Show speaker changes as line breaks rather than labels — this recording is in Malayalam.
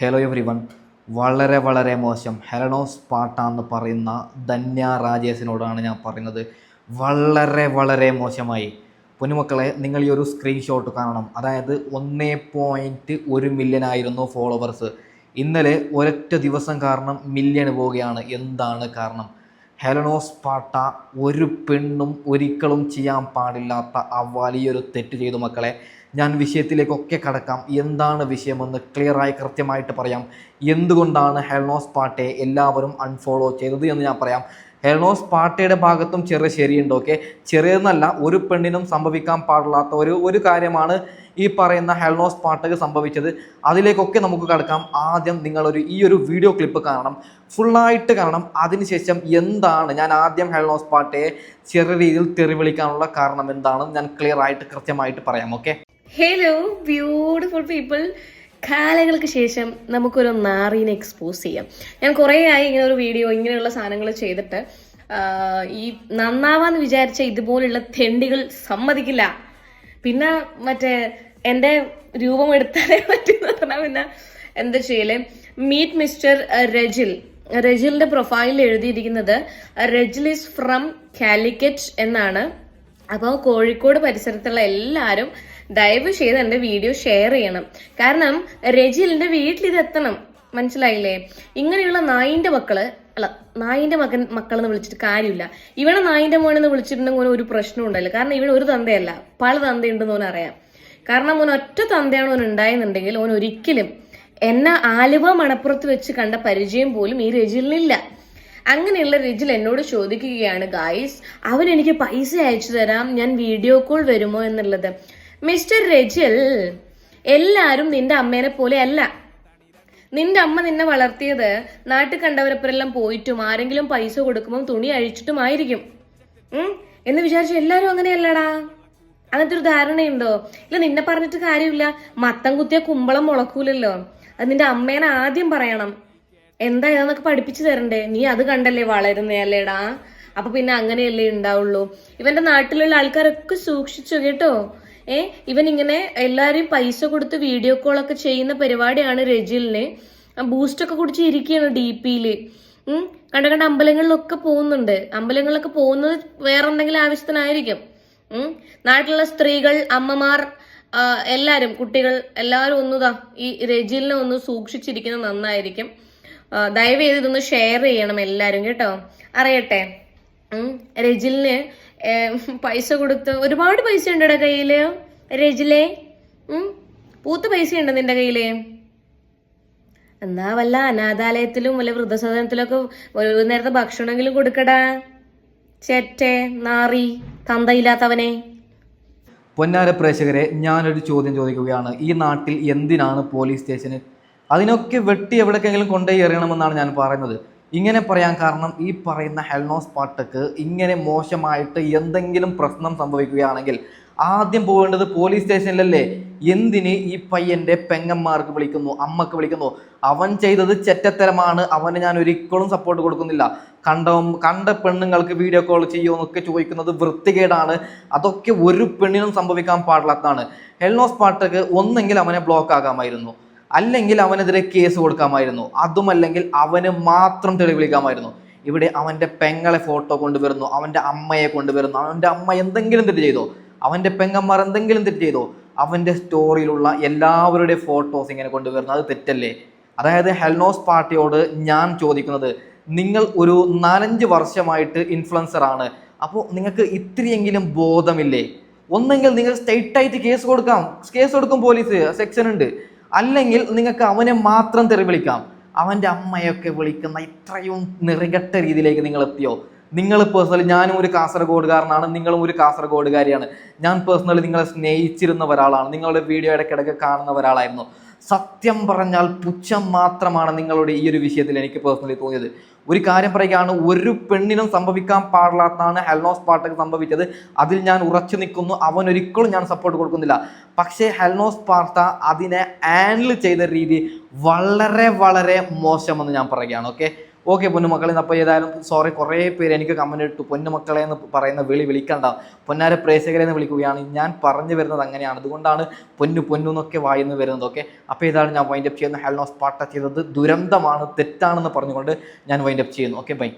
ഹലോ എവ്രി വൺ വളരെ വളരെ മോശം ഹെലനോസ് പാട്ട എന്ന് പറയുന്ന ധന്യ രാജേഷിനോടാണ് ഞാൻ പറയുന്നത്. വളരെ വളരെ മോശമായി. പൊന്നുമക്കളെ നിങ്ങൾ ഈ ഒരു സ്ക്രീൻഷോട്ട് കാണണം. അതായത് ഒന്നേ പോയിന്റ് ഒരു മില്യൺ ആയിരുന്നു ഫോളോവേഴ്സ് ഇന്നലെ ഒരൊറ്റ ദിവസം കാരണം മില്യൺ പോവുകയാണ്. എന്താണ് കാരണം? ഹെലനോസ് പാട്ട ഒരു പെണ്ണും ഒരിക്കലും ചെയ്യാൻ പാടില്ലാത്ത ആ വലിയൊരു തെറ്റ് ചെയ്തു മക്കളെ. ഞാൻ വിഷയത്തിലേക്കൊക്കെ കടക്കാം. എന്താണ് വിഷയമെന്ന് ക്ലിയറായി കൃത്യമായിട്ട് പറയാം. എന്തുകൊണ്ടാണ് ഹെൽനോസ് പാട്ടെ എല്ലാവരും അൺഫോളോ ചെയ്തത് എന്ന് ഞാൻ പറയാം. ഹെൽനോസ് പാട്ടയുടെ ഭാഗത്തും ചെറിയ ശരിയുണ്ട് ഓക്കെ ചെറിയതെന്നല്ല ഒരു പെണ്ണിനും സംഭവിക്കാൻ പാടില്ലാത്ത ഒരു ഒരു കാര്യമാണ് ഈ പറയുന്ന ഹെൽനോസ് പാട്ടക്ക് സംഭവിച്ചത്. അതിലേക്കൊക്കെ നമുക്ക് കടക്കാം. ആദ്യം നിങ്ങളൊരു ഈ ഒരു വീഡിയോ ക്ലിപ്പ് കാണണം. ഫുള്ളായിട്ട് കാണണം. അതിനുശേഷം എന്താണ് ഞാൻ ആദ്യം ഹെൽനോസ് പാട്ടയെ ചെറിയ രീതിയിൽ തെറിവിളിക്കാനുള്ള കാരണം എന്താണെന്ന് ഞാൻ ക്ലിയർ ആയിട്ട് കൃത്യമായിട്ട് പറയാം ഓക്കെ
ഹലോ ബ്യൂട്ടിഫുൾ പീപ്പിൾ കാലങ്ങൾക്ക് ശേഷം നമുക്കൊരു നാറീനെ എക്സ്പോസ് ചെയ്യാം. ഞാൻ കുറേ ആയി ഇങ്ങനെ ഒരു വീഡിയോ ഇങ്ങനെയുള്ള സാധനങ്ങൾ ചെയ്തിട്ട് ഈ നന്നാവാന്ന് വിചാരിച്ച ഇതുപോലുള്ള തെണ്ടികൾ സമ്മതിക്കില്ല. പിന്നെ മറ്റേ എന്റെ രൂപം എടുത്താലേ പറ്റുന്ന പറഞ്ഞാൽ പിന്നെ എന്താ ചെയ്യൽ? Meet mister Rajil. രജിലിന്റെ പ്രൊഫൈലിൽ എഴുതിയിരിക്കുന്നത് രജിൽ ഈസ് ഫ്രം കാലിക്കറ്റ് എന്നാണ്. അപ്പോൾ കോഴിക്കോട് പരിസരത്തുള്ള എല്ലാവരും ദയവ് ചെയ്ത് എന്റെ വീഡിയോ ഷെയർ ചെയ്യണം. കാരണം രജിലിന്റെ വീട്ടിൽ ഇത് എത്തണം. മനസ്സിലായില്ലേ? ഇങ്ങനെയുള്ള നായിന്റെ മക്കൾ അല്ല നായിന്റെ മകൻ മക്കളെന്ന് വിളിച്ചിട്ട് കാര്യമില്ല. ഇവനെ നായിന്റെ മോനെന്ന് വിളിച്ചിട്ടുണ്ടെങ്കിൽ ഒരു പ്രശ്നം ഉണ്ടല്ലോ കാരണം ഇവൻ ഒരു തന്തയല്ല. പല തന്തയുണ്ടെന്ന് ഓൻ അറിയാം. കാരണം ഓൻ ഒറ്റ തന്തയാണ് ഓൻ ഉണ്ടായെന്നുണ്ടെങ്കിൽ ഓൻ ഒരിക്കലും എന്നെ ആലുവ മണപ്പുറത്ത് വെച്ച് കണ്ട പരിചയം പോലും ഈ രജിലിനില്ല. അങ്ങനെയുള്ള രജിൽ എന്നോട് ചോദിക്കുകയാണ് ഗായ്സ് അവൻ എനിക്ക് പൈസ അയച്ചു തരാം. ഞാൻ വീഡിയോ കോൾ വരുമോ? എന്നുള്ളത്. മിസ്റ്റർ രജിൽ എല്ലാരും നിന്റെ അമ്മേനെ പോലെ അല്ല നിന്റെ അമ്മ നിന്നെ വളർത്തിയത് നാട്ടിൽ കണ്ടവരപ്പരെല്ലാം പോയിട്ടും ആരെങ്കിലും പൈസ കൊടുക്കുമ്പോൾ തുണി അഴിച്ചിട്ടുമായിരിക്കും ആയിരിക്കും. എന്ന് വിചാരിച്ചു എല്ലാരും അങ്ങനെയല്ലടാ. അങ്ങനത്തെ ഒരു ധാരണയുണ്ടോ? ഇല്ല നിന്നെ പറഞ്ഞിട്ട് കാര്യമില്ല. മത്തം കുത്തിയ കുമ്പളം മുളക്കൂലല്ലോ. അത് നിന്റെ അമ്മേനെ ആദ്യം പറയണം. എന്താ ഇതെന്നൊക്കെ പഠിപ്പിച്ചു തരണ്ടേ? നീ അത് കണ്ടല്ലേ വളരുന്നേ അല്ലേടാ അപ്പൊ പിന്നെ അങ്ങനെയല്ലേ ഉണ്ടാവുള്ളൂ. ഇവന്റെ നാട്ടിലുള്ള ആൾക്കാരൊക്കെ സൂക്ഷിച്ചു കേട്ടോ? ഏ ഇവൻ ഇങ്ങനെ എല്ലാരെയും പൈസ കൊടുത്ത് വീഡിയോ കോൾ ഒക്കെ ചെയ്യുന്ന പരിപാടിയാണ് രജിലിന്. ബൂസ്റ്റ് ഒക്കെ കുടിച്ച് ഇരിക്കുകയാണ് ഡി പിയിൽ ഉം കണ്ട കണ്ട അമ്പലങ്ങളിലൊക്കെ പോകുന്നുണ്ട്. അമ്പലങ്ങളിലൊക്കെ പോകുന്നത് വേറെ എന്തെങ്കിലും ആവശ്യത്തിനായിരിക്കും നാട്ടിലുള്ള സ്ത്രീകൾ അമ്മമാർ എല്ലാവരും കുട്ടികൾ എല്ലാവരും ഒന്നുതാ ഈ രജിലിനെ ഒന്ന് സൂക്ഷിച്ചിരിക്കുന്നത് നന്നായിരിക്കും. ദയവ് ചെയ്ത് ഇതൊന്ന് ഷെയർ ചെയ്യണം എല്ലാരും കേട്ടോ. അറിയട്ടെ. രജിലിന് പൈസ കൊടുത്ത് ഒരുപാട് പൈസ ഉണ്ടോ കയ്യിൽ. രജിലെ പൂത്ത് പൈസ ഉണ്ട് നിന്റെ കയ്യിൽ. എന്നാ വല്ല അനാഥാലയത്തിലും വല്ല വൃദ്ധസദനത്തിലൊക്കെ ഒരു നേരത്തെ ഭക്ഷണമെങ്കിലും കൊടുക്കടാ. ചേറ്റെ നാറി തന്തയില്ലാത്തവനെ.
പൊന്നാര പ്രേക്ഷകരെ ഞാനൊരു ചോദ്യം ചോദിക്കുകയാണ്. ഈ നാട്ടിൽ എന്തിനാണ് പോലീസ് സ്റ്റേഷന്? അതിനൊക്കെ വെട്ടി എവിടേക്കെങ്കിലും കൊണ്ടുപോയി എറിയണമെന്നാണ് ഞാൻ പറയുന്നത്. ഇങ്ങനെ പറയാൻ കാരണം ഈ പറയുന്ന ഹെൽനോസ് പാട്ടക്ക് ഇങ്ങനെ മോശമായിട്ട് എന്തെങ്കിലും പ്രശ്നം സംഭവിക്കുകയാണെങ്കിൽ ആദ്യം പോകേണ്ടത് പോലീസ് സ്റ്റേഷനിലല്ലേ എന്തിന് ഈ പയ്യന്റെ പെങ്ങന്മാർക്ക് വിളിക്കുന്നു അമ്മയ്ക്ക് വിളിക്കുന്നു? അവൻ ചെയ്തത് ചെറ്റത്തരമാണ് അവന് ഞാൻ ഒരിക്കലും സപ്പോർട്ട് കൊടുക്കുന്നില്ല. കണ്ട കണ്ട പെണ്ണുങ്ങൾക്ക് വീഡിയോ കോൾ ചെയ്യുമെന്നൊക്കെ ചോദിക്കുന്നത് വൃത്തികേടാണ്. അതൊക്കെ ഒരു പെണ്ണിനും സംഭവിക്കാൻ പാടില്ലാത്തതാണ്. ഹെൽനോസ് പാട്ടക്ക് ഒന്നെങ്കിൽ അവനെ ബ്ലോക്ക് ആകാമായിരുന്നു. അല്ലെങ്കിൽ അവനെതിരെ കേസ് കൊടുക്കാമായിരുന്നു. അതുമല്ലെങ്കിൽ അവന് മാത്രം തെളിവിളിക്കാമായിരുന്നു ഇവിടെ അവന്റെ പെങ്ങളെ ഫോട്ടോ കൊണ്ടുവരുന്നു അവന്റെ അമ്മയെ കൊണ്ടുവരുന്നു അവന്റെ അമ്മ എന്തെങ്കിലും തെറ്റ് ചെയ്തോ അവന്റെ പെങ്ങന്മാർ എന്തെങ്കിലും തെറ്റ് ചെയ്തോ അവന്റെ സ്റ്റോറിയിലുള്ള എല്ലാവരുടെ ഫോട്ടോസ് ഇങ്ങനെ കൊണ്ടുവരുന്നു. അത് തെറ്റല്ലേ? അതായത് ഹെൽനോസ് പാർട്ടിയോട് ഞാൻ ചോദിക്കുന്നത് നിങ്ങൾ ഒരു നാലഞ്ച് വർഷമായിട്ട് ഇൻഫ്ലുവൻസർ ആണ്. അപ്പോൾ നിങ്ങൾക്ക് ഇത്രയെങ്കിലും ബോധമില്ലേ? ഒന്നെങ്കിൽ നിങ്ങൾ സ്ട്രൈറ്റ് ആയിട്ട് കേസ് കൊടുക്കാം. കേസ് കൊടുക്കും പോലീസ് സെക്ഷൻ ഉണ്ട്. അല്ലെങ്കിൽ നിങ്ങൾക്ക് അവനെ മാത്രം തെറി വിളിക്കാം. അവന്റെ അമ്മയൊക്കെ വിളിക്കുന്ന ഇത്രയും നിറകെട്ട രീതിയിലേക്ക് നിങ്ങൾ എത്തിയോ? നിങ്ങൾ പേഴ്സണലി ഞാനും ഒരു കാസർഗോഡുകാരനാണ് നിങ്ങളും ഒരു കാസർഗോഡുകാരിയാണ്. ഞാൻ പേഴ്സണലി നിങ്ങളെ സ്നേഹിച്ചിരുന്ന ഒരാളാണ് നിങ്ങളുടെ വീഡിയോ ഇടയ്ക്കിടയ്ക്ക് കാണുന്ന ഒരാളായിരുന്നു. സത്യം പറഞ്ഞാൽ പുച്ഛം മാത്രമാണ് നിങ്ങളുടെ ഈ ഒരു വിഷയത്തിൽ എനിക്ക് പേഴ്സണലി തോന്നിയത്. ഒരു കാര്യം പറയുകയാണ് ഒരു പെണ്ണിനും സംഭവിക്കാൻ പാടില്ലാത്തതാണ് ഹെൽനോസ് പാർട്ടക്ക് സംഭവിച്ചത്. അതിൽ ഞാൻ ഉറച്ചു നിൽക്കുന്നു അവൻ ഒരിക്കലും ഞാൻ സപ്പോർട്ട് കൊടുക്കുന്നില്ല. പക്ഷേ ഹെൽനോസ് പാർട്ട അതിനെ ഹാൻഡിൽ ചെയ്ത രീതി വളരെ വളരെ മോശമെന്ന് ഞാൻ പറയുകയാണ് ഓക്കെ ഓക്കെ പൊന്നുമക്കളെ അപ്പോൾ ഏതായാലും സോറി കുറേ പേര് എനിക്ക് കമന്റ് ഇട്ടു. പൊന്നുമക്കളെ എന്ന് പറയുന്ന വിളി വിളിക്കണ്ട. പൊന്നാര പ്രേക്ഷകരെ എന്ന് വിളിക്കുകയാണ്. ഞാൻ പറഞ്ഞു വരുന്നത് അങ്ങനെയാണ്. അതുകൊണ്ടാണ് പൊന്നു പൊന്നു എന്നൊക്കെ വായിന്ന് വരുന്നത് ഓക്കെ അപ്പോൾ ഏതായാലും ഞാൻ വൈൻഡപ്പ് ചെയ്യുന്ന. ഹെൽനോസ് പാട്ട ചെയ്തത് ദുരന്തമാണ് തെറ്റാണെന്ന് പറഞ്ഞുകൊണ്ട് ഞാൻ വൈൻഡപ്പ് ചെയ്യുന്നു. Okay bye